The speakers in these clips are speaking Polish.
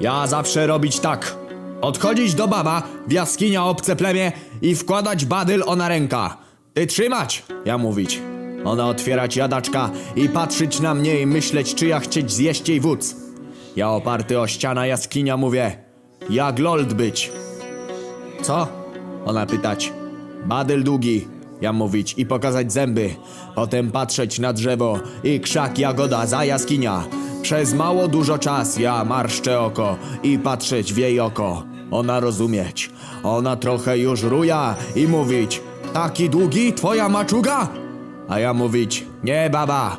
Ja zawsze robić tak. Odchodzić do baba, w jaskinia obce plemię i wkładać badyl ona ręka. Ty trzymać, ja mówić. Ona otwierać jadaczka i patrzeć na mnie i myśleć, czy ja chcieć zjeść jej wódz. Ja oparty o ściana jaskinia mówię, jak lold być. Co? Ona pytać. Badyl długi. Ja mówić i pokazać zęby. Potem patrzeć na drzewo i krzak jagoda za jaskinia. Przez mało dużo czas ja marszczę oko i patrzeć w jej oko. Ona rozumieć. Ona trochę już ruja i mówić. Taki długi twoja maczuga? A ja mówić. Nie baba.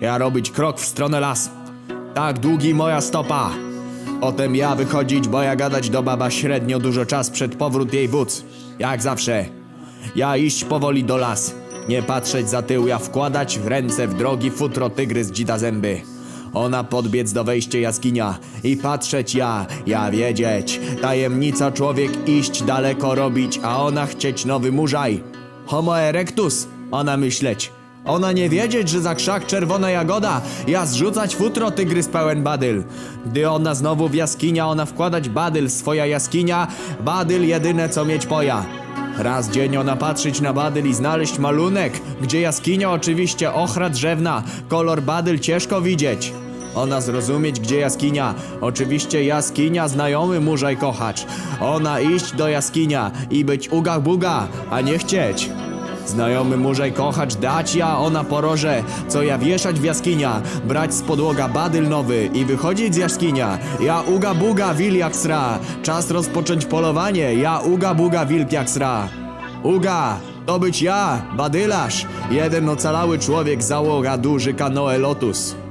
Ja robić krok w stronę las. Tak długi moja stopa. Potem ja wychodzić, bo ja gadać do baba średnio dużo czas przed powrót jej wódz. Jak zawsze. Ja iść powoli do las. Nie patrzeć za tył, ja wkładać ręce w drogi futro tygrys dzida zęby. Ona podbiec do wejścia jaskinia i patrzeć ja, ja wiedzieć. Tajemnica człowiek iść daleko robić, a ona chcieć nowy murzaj. Homo erectus, ona myśleć. Ona nie wiedzieć, że za krzak czerwona jagoda, ja zrzucać futro tygrys pełen badyl. Gdy ona znowu w jaskinia, ona wkładać badyl, swoja jaskinia, badyl jedyne co mieć poja. Raz dzień ona patrzeć na badyl i znaleźć malunek, gdzie jaskinia oczywiście ochra drzewna, kolor badyl ciężko widzieć. Ona zrozumieć, gdzie jaskinia. Oczywiście jaskinia, znajomy murzaj kochacz. Ona iść do jaskinia i być uga buga, a nie chcieć. Znajomy murzaj kochacz dać ja ona poroże, co ja wieszać w jaskinia, brać z podłoga badyl nowy i wychodzić z jaskinia. Ja uga buga wilk jak sra, czas rozpocząć polowanie, ja uga buga wilk jak sra. Uga, to być ja, badylarz, jeden ocalały człowiek załoga duży kanoe Lotus.